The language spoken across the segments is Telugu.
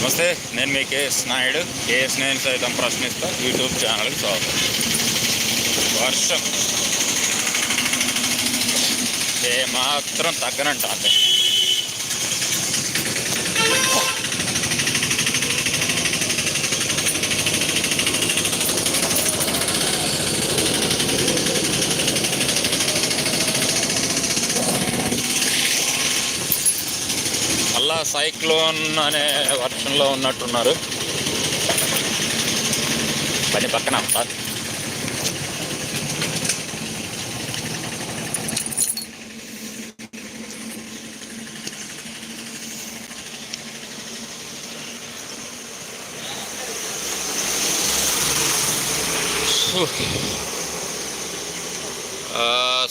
నమస్తే నేను మీ కేఎస్ నాయుడు. కేఎస్ నేను సైతం ప్రశ్నిస్తా. యూట్యూబ్ ఛానల్కి స్వాగతం. వర్షం. ఏ మాత్రం తగ్గనంట సైక్లోన్ అనే వర్షంలో ఉన్నట్టున్నారు. పని పక్కన అంతా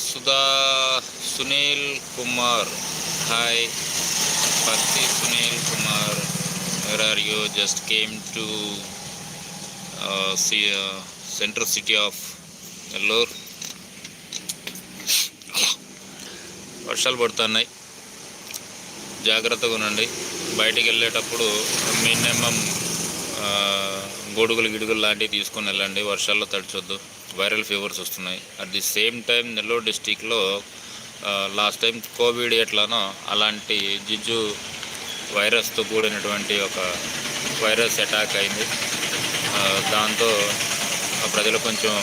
Sudha Sunil Kumar. Hi. Patti Sunil Kumar, where are you? Just came to uh, see uh, central city of Nellore. వర్షాలు పడుతున్నాయి జాగ్రత్తగా ఉండండి బయటికి వెళ్ళేటప్పుడు మినిమం గొడుగులు గిడుగులు లాంటివి తీసుకొని వెళ్ళండి వర్షాల్లో తడిచొద్దు వైరల్ ఫీవర్స్ వస్తున్నాయి at the same time Nellore డిస్టిక్లో లాస్ట్ టైం కోవిడ్ ఎట్లానో అలాంటి జిజ్జు వైరస్తో కూడినటువంటి ఒక వైరస్ అటాక్ అయింది. దాంతో ఆ ప్రజలు కొంచెం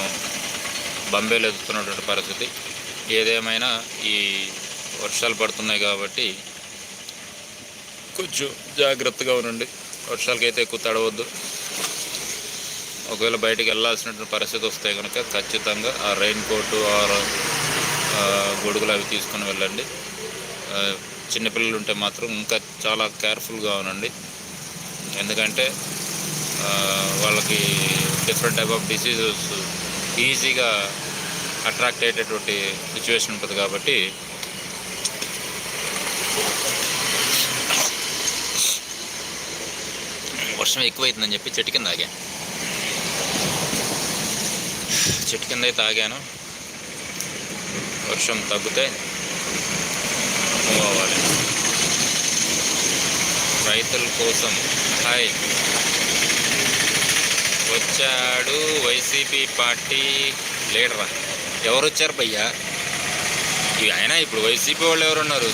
బంబేలు ఎదుగుతున్నటువంటి పరిస్థితి. ఏదేమైనా ఈ వర్షాలు పడుతున్నాయి కాబట్టి కొంచెం జాగ్రత్తగా ఉండండి. వర్షాలకైతే ఎక్కువ తడవద్దు. ఒకవేళ బయటికి వెళ్ళాల్సినటువంటి పరిస్థితి వస్తే కనుక ఖచ్చితంగా ఆ రెయిన్ కోటు ఆర్ గొడుగులు అవి తీసుకొని వెళ్ళండి. చిన్నపిల్లలు ఉంటే మాత్రం ఇంకా చాలా కేర్ఫుల్గా ఉండండి. ఎందుకంటే వాళ్ళకి డిఫరెంట్ టైప్ ఆఫ్ డిసీజెస్ ఈజీగా అట్రాక్ట్ అయ్యేటటువంటి సిచ్యువేషన్ ఉంటుంది కాబట్టి వర్షం ఎక్కువైతుందని చెప్పి చెట్టు కింద ఆగా చెట్టు కింద అయితే ఆగాను. వర్షం తగ్గితే పోవాలి రైతుల కోసం హాయ్. వచ్చాడు వైసీపీ పార్టీ లీడరా ఎవరు వచ్చారు భయ్యా? ఇవి అయినా ఇప్పుడు వైసీపీ వాళ్ళు ఎవరున్నారు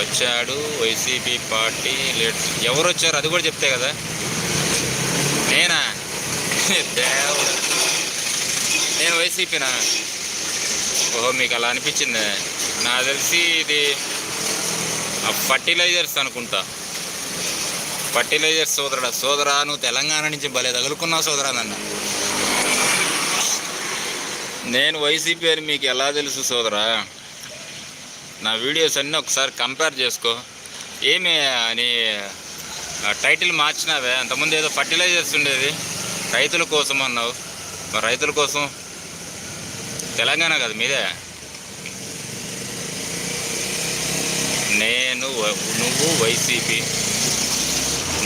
వచ్చాడు వైసీపీ పార్టీ లీడర్. ఎవరు వచ్చారు? అది కూడా చెప్తే కదా. దేవుడా నేను వైసీపీనా? ఓహో మీకు అలా అనిపించింది. నాకు తెలిసి ఇది ఫర్టిలైజర్స్ అనుకుంటా. ఫర్టిలైజర్స్ సోదరుడా. సోదరా నువ్వు తెలంగాణ నుంచి భలే తగులుకున్నావు సోదరా నన్ను. నేను వైసీపీ అని మీకు ఎలా తెలుసు సోదరా? నా వీడియోస్ అన్నీ ఒకసారి కంపేర్ చేసుకో. ఏమి అని ఆ టైటిల్ మార్చినావే? అంతకుముందు ఏదో ఫర్టిలైజర్స్ ఉండేది. రైతుల కోసం అన్నావు. మరి రైతుల కోసం తెలంగాణ కదా మీదే. నేను వ- నువ్వు వైసీపీ.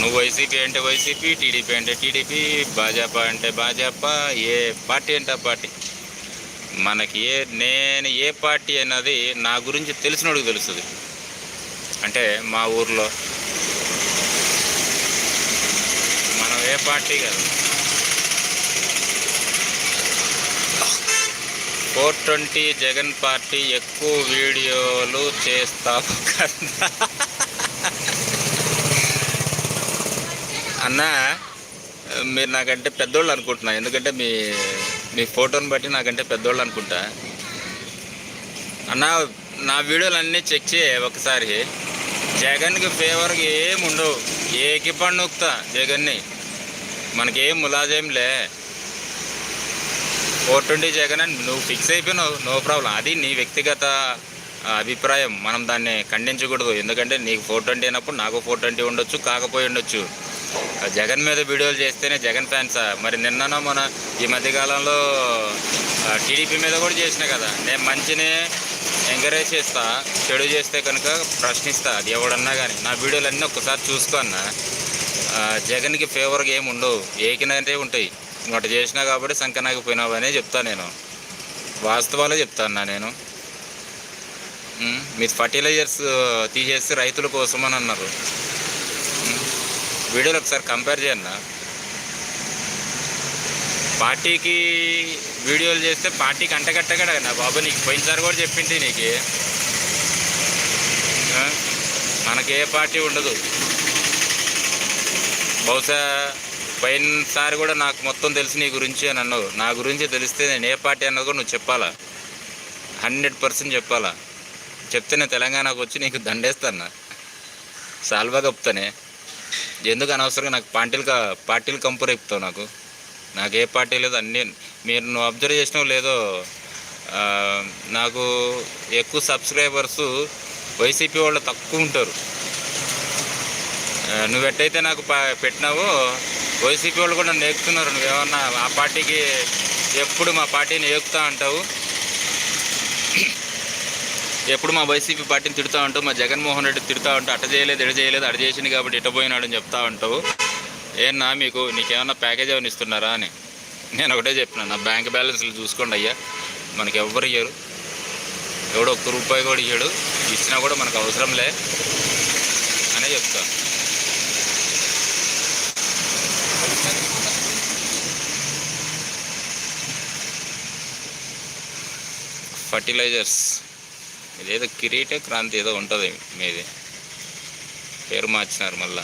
నువ్వు వైసీపీ అంటే వైసీపీ టీడీపీ అంటే టీడీపీ భాజపా అంటే భాజపా ఏ పార్టీ అంటే ఆ పార్టీ. మనకి ఏ నేను ఏ పార్టీ అన్నది నా గురించి తెలిసినోడికి తెలుస్తుంది. అంటే మా ఊర్లో మనం ఏ పార్టీ కాదు. ఫోర్ ట్వంటీ జగన్ పార్టీ ఎక్కువ వీడియోలు చేస్తాం కదా అన్నా మీరు నాకంటే పెద్దోళ్ళు అనుకుంటున్నా. ఎందుకంటే మీ మీ ఫోటోని బట్టి నాకంటే పెద్దోళ్ళు అనుకుంటా. అన్నా నా వీడియోలు అన్నీ చెక్ చేయ ఒకసారి. జగన్కి ఫేవర్గా ఏముండవు ఏకి పండుగతా జగన్ని. మనకేం ములాజేంలే ఫోర్ ట్వంటీ జగన్ అని నువ్వు ఫిక్స్ అయిపోయినావు నో ప్రాబ్లం అది నీ వ్యక్తిగత అభిప్రాయం. మనం దాన్ని ఖండించకూడదు. ఎందుకంటే నీకు ఫోర్ ట్వంటీ అయినప్పుడు నాకు ఫోర్ ట్వంటీ ఉండొచ్చు కాకపోయి ఉండొచ్చు. జగన్ మీద వీడియోలు చేస్తేనే జగన్ ఫ్యాన్సా మరి నిన్ననో మన ఈ మధ్యకాలంలో టీడీపీ మీద కూడా చేసిన కదా. నేను మంచిని ఎంకరేజ్ చేస్తా చెడు చేస్తే కనుక ప్రశ్నిస్తా అది ఎవడన్నా కానీ నా వీడియోలు అన్నీ ఒక్కసారి చూసుకో అన్న. జగన్కి ఫేవర్గా ఏమి ఉండవు. ఏకినంటే ఉంటాయి. ఇంకోటి చేసినా కాబట్టి సంకనాకి పోయినావనే అనే చెప్తా నేను. వాస్తవాలే చెప్తాను నేను. మీ మీరు ఫర్టిలైజర్స్ తీసేసి రైతుల కోసం అని అన్నారు. వీడియోలు ఒకసారి కంపేర్ చేయండి పార్టీకి వీడియోలు చేస్తే పార్టీకి అంటగట్టగడ నా బాబు నీకు పోయినసారి కూడా చెప్పింది నీకు. మనకి ఏ పార్టీ ఉండదు. బహుశా పోయినసారి కూడా నాకు మొత్తం తెలుసు నీ గురించి అని అన్నావు. నా గురించి తెలిస్తే నేను ఏ పార్టీ అన్నది కూడా నువ్వు చెప్పాలా? హండ్రెడ్ పర్సెంట్ చెప్పాలా? చెప్తే నేను తెలంగాణకు వచ్చి నీకు దండేస్తాను సాల్వా కప్పుతానే. ఎందుకు అనవసరంగా నాకు పార్టీలు కా- పార్టీలు కంపు రేపుతావు నాకు? నాకు ఏ పార్టీ లేదు అన్నీ మీరు నువ్వు అబ్జర్వ్ చేసినావు లేదో నాకు ఎక్కువ సబ్స్క్రైబర్స్ వైసీపీ వాళ్ళు తక్కువ ఉంటారు. నువ్వు ఎట్టయితే నాకు పెట్టినావో వైసీపీ వాళ్ళు కూడా నన్ను ఎక్కుతున్నారు నువ్వేమన్నా ఆ పార్టీకి ఎప్పుడు మా పార్టీని ఏకుతా అంటావు? ఎప్పుడు మా వైసీపీ పార్టీని తిడుతూ ఉంటావు మా జగన్మోహన్ రెడ్డి తిడుతూ ఉంటావు అట్ట చేయలేదు ఎడ చేయలేదు అడ చేసింది కాబట్టి ఇటపోయినాడు అని చెప్తా ఉంటావు ఏనా మీకు నీకేమన్నా ప్యాకేజ్ ఏమైనా ఇస్తున్నారా అని? నేను ఒకటే చెప్పిన నా బ్యాంక్ బ్యాలెన్స్లు చూసుకోండి అయ్యా. మనకి ఎవ్వరు ఇయ్యరు. ఎవడో ఒక్క రూపాయి కూడా ఇయ్యడు. ఇచ్చినా కూడా మనకు అవసరం లే. అనే చెప్తాను ఫర్టిలైజర్స్. ఇదేదో కిరీటే క్రాంతి ఏదో ఉంటుంది మీది. పేరు మార్చినారు మళ్ళా.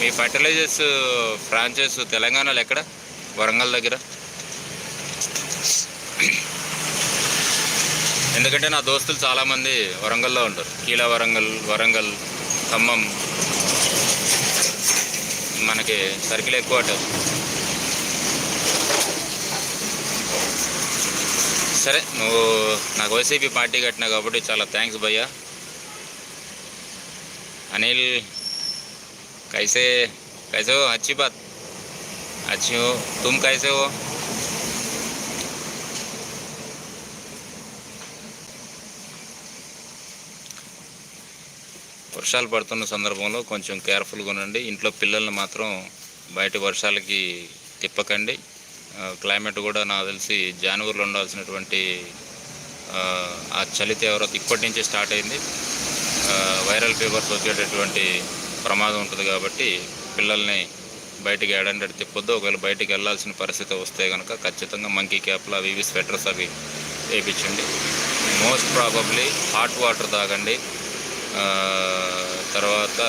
మీ ఫర్టిలైజర్స్ ఫ్రాంచైజ్ తెలంగాణలో ఎక్కడ? వరంగల్ దగ్గర? ఎందుకంటే నా దోస్తులు చాలామంది వరంగల్లో ఉంటారు. కీలా వరంగల్ వరంగల్ ఖమ్మం మనకి సర్కిల్ ఎక్కువ ఉంటుంది సరే నువ్వు నాకు వైసీపీ పార్టీ కట్టినా కాబట్టి చాలా థ్యాంక్స్ భయ్యా అనిల్ कैसे कैसे हो अच्छी बात अच्छी हो तुम कैसे हो వర్షాలు పడుతున్న సందర్భంలో కొంచెం కేర్ఫుల్గా ఉండండి. ఇంట్లో పిల్లల్ని మాత్రం బయట వర్షాలకి తిప్పకండి. క్లైమేట్ కూడా నాకు తెలిసి జనవరిలో ఉండాల్సినటువంటి ఆ, చలి తీవ్రత ఇప్పటి నుంచి స్టార్ట్ అయింది. వైరల్ ఫీవర్స్ వచ్చేటటువంటి ప్రమాదం ఉంటుంది కాబట్టి పిల్లల్ని బయటికి ఏడంటే తిప్పొద్దు. ఒకవేళ బయటికి వెళ్ళాల్సిన పరిస్థితి వస్తే కనుక ఖచ్చితంగా మంకీ క్యాప్లు అవి ఇవి స్వెటర్స్ అవి వేయించండి మోస్ట్ ప్రాబబ్లీ హాట్ వాటర్ తాగండి. తర్వాత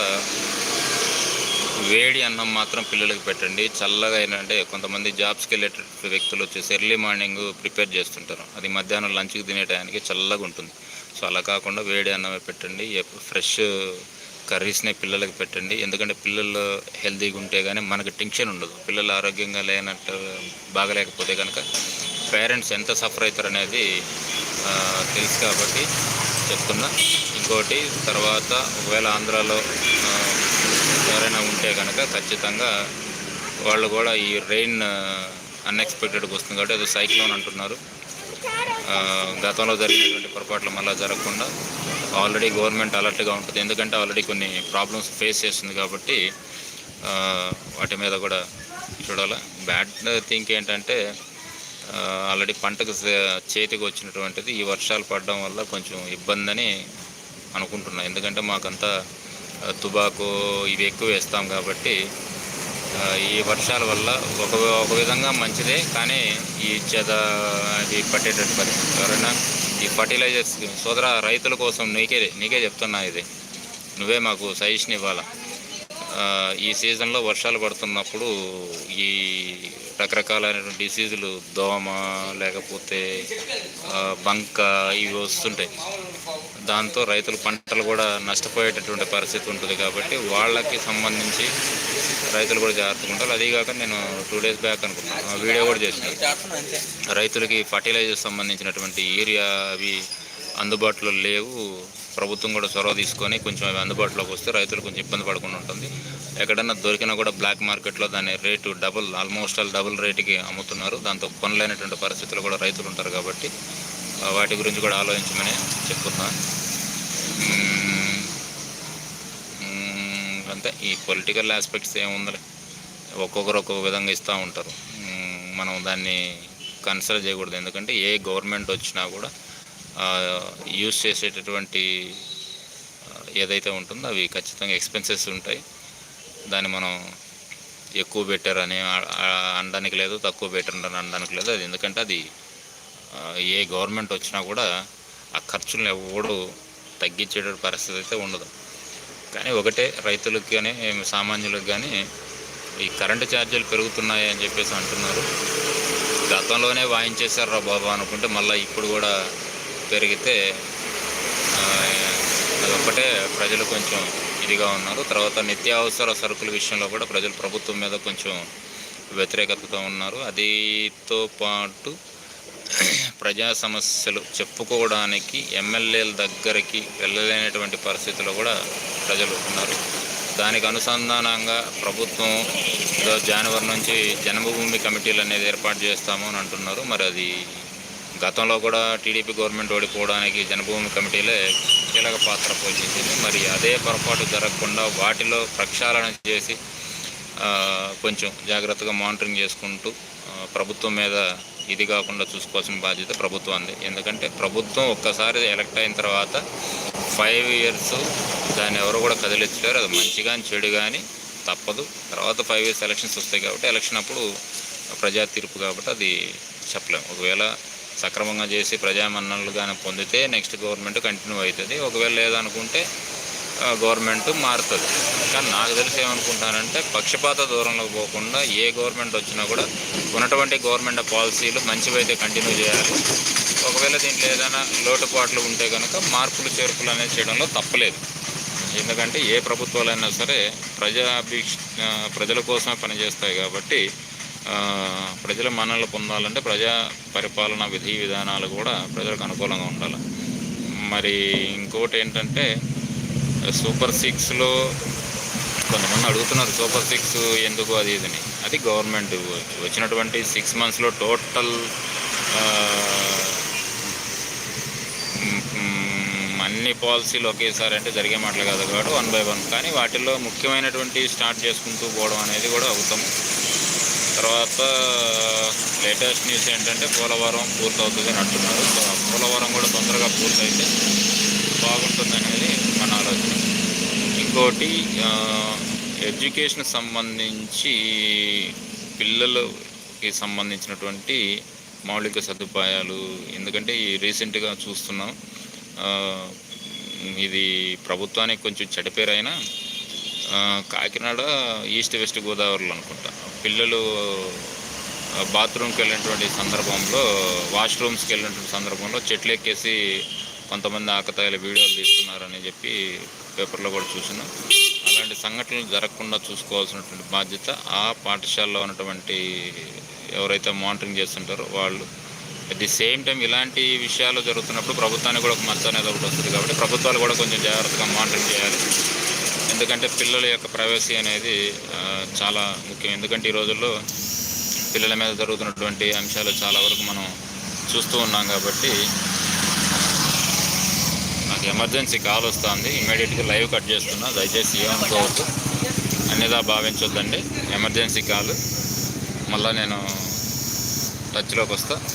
వేడి అన్నం మాత్రం పిల్లలకి పెట్టండి. చల్లగా ఏంటంటే కొంతమంది జాబ్స్కి వెళ్ళేటటువంటి వ్యక్తులు వచ్చేసి ఎర్లీ మార్నింగ్ ప్రిపేర్ చేస్తుంటారు. అది మధ్యాహ్నం లంచ్కి తినే టయానికి చల్లగా ఉంటుంది. సో అలా కాకుండా వేడి అన్నమే పెట్టండి. ఫ్రెష్ కర్రీస్నే పిల్లలకి పెట్టండి. ఎందుకంటే పిల్లలు హెల్తీగా ఉంటే కానీ మనకు టెన్షన్ ఉండదు. పిల్లలు ఆరోగ్యంగా లేనట్టు బాగలేకపోతే కనుక పేరెంట్స్ ఎంత సఫర్ అవుతారు అనేది తెలుసు కాబట్టి చెప్తున్నా. ఇంకోటి తర్వాత ఒకవేళ ఆంధ్రాలో ఎవరైనా ఉంటే కనుక ఖచ్చితంగా వాళ్ళు కూడా ఈ రెయిన్ అన్ఎక్స్పెక్టెడ్గా వస్తుంది కాబట్టి అది సైక్లోన్ అంటున్నారు. గతంలో జరిగినటువంటి పొరపాట్లు మళ్ళీ జరగకుండా ఆల్రెడీ గవర్నమెంట్ అలర్ట్గా ఉంటుంది. ఎందుకంటే ఆల్రెడీ కొన్ని ప్రాబ్లమ్స్ ఫేస్ చేస్తుంది కాబట్టి వాటి మీద కూడా చూడాలి. బ్యాడ్ థింక్ ఏంటంటే ఆల్రెడీ పంటకు చేతికి వచ్చినటువంటిది ఈ వర్షాలు పడడం వల్ల కొంచెం ఇబ్బందని అనుకుంటున్నాను ఎందుకంటే మాకంతా ఆ, తుబాకు ఇవి ఎక్కువ వేస్తాం కాబట్టి ఈ వర్షాల వల్ల ఒక ఒక విధంగా మంచిదే. కానీ ఈ చెద అది పట్టేటట్టు పరిస్థితి. ఎవరైనా ఈ ఫర్టిలైజర్స్ సోదర రైతుల కోసం నీకే నీకే చెప్తున్నా ఇది. నువ్వే మాకు సజెషన్ ఇవ్వాలా? ఈ సీజన్లో వర్షాలు పడుతున్నప్పుడు ఈ రకరకాలైనటువంటి డిసీజులు దోమ లేకపోతే బంక ఇవి వస్తుంటాయి. దాంతో రైతులు పంటలు కూడా నష్టపోయేటటువంటి పరిస్థితి ఉంటుంది కాబట్టి వాళ్ళకి సంబంధించి రైతులు కూడా జాగ్రత్తగా ఉంటారు అదీగాక నేను టూ డేస్ బ్యాక్ అనుకుంటున్నాను. వీడియో కూడా చేసిన రైతులకి ఫర్టిలైజర్ సంబంధించినటువంటి ఏరియా అవి అందుబాటులో లేవు. ప్రభుత్వం కూడా చొరవ తీసుకొని కొంచెం అవి అందుబాటులోకి వస్తే రైతులు కొంచెం ఇబ్బంది పడకుండా ఉంటుంది. ఎక్కడన్నా దొరికినా కూడా బ్లాక్ మార్కెట్లో దాని rate double almost all double రేటుకి అమ్ముతున్నారు. దాంతో కొనలేనటువంటి పరిస్థితులు కూడా రైతులు ఉంటారు కాబట్టి వాటి గురించి కూడా ఆలోచించమని చెప్తున్నా. అంటే అంతే. ఈ పొలిటికల్ ఆస్పెక్ట్స్ ఏముందలే. ఒక్కొక్కరు ఒక్కొక్క విధంగా ఇస్తూ ఉంటారు. మనం దాన్ని కన్సిడర్ చేయకూడదు. ఎందుకంటే ఏ గవర్నమెంట్ వచ్చినా కూడా యూస్ చేసేటటువంటి ఏదైతే ఉంటుందో అవి ఖచ్చితంగా ఎక్స్పెన్సెస్ ఉంటాయి. దాన్ని మనం ఎక్కువ పెట్టారని అనడానికి లేదు తక్కువ పెట్టారని అనడానికి లేదు. అది ఎందుకంటే అది ఏ గవర్నమెంట్ వచ్చినా కూడా ఆ ఖర్చులను ఎవడు తగ్గించే పరిస్థితి అయితే ఉండదు. కానీ ఒకటే రైతులకు కానీ సామాన్యులకు కానీ ఈ కరెంటు ఛార్జీలు పెరుగుతున్నాయి అని చెప్పేసి అంటున్నారు. గతంలోనే వాయించేశారు రా బాబా అనుకుంటే మళ్ళీ ఇప్పుడు కూడా పెరిగితే అదొక్కటే ప్రజలు కొంచెం ఇదిగా ఉన్నారు. తర్వాత నిత్యావసర సరుకుల విషయంలో కూడా ప్రజలు ప్రభుత్వం మీద కొంచెం వ్యతిరేకతతో ఉన్నారు. అదితో పాటు ప్రజా సమస్యలు చెప్పుకోవడానికి ఎమ్మెల్యేల దగ్గరికి వెళ్ళలేనటువంటి పరిస్థితిలో కూడా ప్రజలు ఉన్నారు. దానికి అనుసంధానంగా ప్రభుత్వం జనవరి నుంచి జన్మభూమి కమిటీలు అనేది ఏర్పాటు చేస్తాము అని అంటున్నారు. మరి అది గతంలో కూడా టీడీపీ గవర్నమెంట్ ఓడిపోవడానికి జనభూమి కమిటీలే కీలక పాత్ర పోషించింది. మరి అదే పొరపాటు జరగకుండా వాటిలో ప్రక్షాళన చేసి కొంచెం జాగ్రత్తగా మానిటరింగ్ చేసుకుంటూ ప్రభుత్వం మీద ఇది కాకుండా చూసుకోవాల్సిన బాధ్యత ప్రభుత్వాన్ని ఎందుకంటే ప్రభుత్వం ఒక్కసారి ఎలక్ట్ అయిన తర్వాత ఫైవ్ ఇయర్స్ దాన్ని ఎవరు కూడా కదిలించలేరు. అది మంచి కానీ చెడు కానీ తప్పదు. తర్వాత ఫైవ్ ఇయర్స్ ఎలక్షన్స్ వస్తాయి కాబట్టి ఎలక్షన్ అప్పుడు ప్రజా తీర్పు కాబట్టి అది చెప్పలేము. ఒకవేళ సక్రమంగా చేసి ప్రజామన్నలు కానీ పొందితే నెక్స్ట్ గవర్నమెంట్ కంటిన్యూ అవుతుంది. ఒకవేళ లేదనుకుంటే గవర్నమెంట్ మారుతుంది. కానీ నాకు తెలిసి ఏమనుకుంటానంటే పక్షపాత దూరంలో పోకుండా ఏ గవర్నమెంట్ వచ్చినా కూడా ఉన్నటువంటి గవర్నమెంట్ పాలసీలు మంచివైతే కంటిన్యూ చేయాలి. ఒకవేళ దీంట్లో ఏదైనా లోటుపాట్లు ఉంటే కనుక మార్పులు చేర్పులు అనేది చేయడంలో తప్పలేదు. ఎందుకంటే ఏ ప్రభుత్వాలైనా సరే ప్రజాభిక్ష ప్రజల కోసమే పనిచేస్తాయి కాబట్టి ప్రజల మన్నలు పొందాలంటే ప్రజా పరిపాలన విధి విధానాలు కూడా ప్రజలకు అనుకూలంగా ఉండాలి. మరి ఇంకోటి ఏంటంటే సూపర్ సిక్స్లో కొంతమంది అడుగుతున్నారు సూపర్ సిక్స్ ఎందుకు అది ఇదని. అది గవర్నమెంట్ వచ్చినటువంటి సిక్స్ మంత్స్లో టోటల్ అన్ని పాలసీలు ఒకేసారి అంటే జరిగే మాటలు కాదు కాబట్టి వన్ బై వన్. కానీ వాటిల్లో ముఖ్యమైనటువంటి స్టార్ట్ చేసుకుంటూ పోవడం అనేది కూడా అవుతాం తర్వాత లేటెస్ట్ న్యూస్ ఏంటంటే పోలవరం పూర్తవుతుంది అని అంటున్నారు పోలవరం కూడా తొందరగా పూర్తయితే బాగుంటుంది అనేది మన ఆలోచన. ఇంకోటి ఎడ్యుకేషన్ సంబంధించి పిల్లలకి సంబంధించినటువంటి మౌలిక సదుపాయాలు ఎందుకంటే ఈ రీసెంట్గా చూస్తున్నాం. ఇది ప్రభుత్వానికి కొంచెం చెడపేరైనా కాకినాడ ఈస్ట్ వెస్ట్ గోదావరిలో అనుకుంటా. పిల్లలు బాత్రూమ్కి వెళ్ళినటువంటి సందర్భంలో వాష్రూమ్స్కి వెళ్ళినటువంటి సందర్భంలో చెట్లు ఎక్కేసి కొంతమంది ఆకతాయిల వీడియోలు తీస్తున్నారని చెప్పి పేపర్లో కూడా చూసినాం. అలాంటి సంఘటనలు జరగకుండా చూసుకోవాల్సినటువంటి బాధ్యత ఆ పాఠశాలలో ఉన్నటువంటి ఎవరైతే మానిటరింగ్ చేస్తుంటారో వాళ్ళు. అట్ ది సేమ్ టైం ఇలాంటి విషయాలు జరుగుతున్నప్పుడు ప్రభుత్వానికి కూడా ఒక మచ్చ అనేది ఒకటి వస్తుంది కాబట్టి ప్రభుత్వాలు కూడా కొంచెం జాగ్రత్తగా మానిటరింగ్ చేయాలి. ఎందుకంటే పిల్లల యొక్క ప్రైవసీ అనేది చాలా ముఖ్యం. ఎందుకంటే ఈ రోజుల్లో పిల్లల మీద జరుగుతున్నటువంటి అంశాలు చాలా వరకు మనం చూస్తూ ఉన్నాం కాబట్టి నాకు ఎమర్జెన్సీ కాల్ వస్తుంది. ఇమీడియట్గా లైవ్ కట్ చేస్తున్నా. దయచేసి ఏమనుకోవద్దు అన్నిదా భావించొద్దండి. Emergency call. మళ్ళీ నేను టచ్లోకి వస్తాను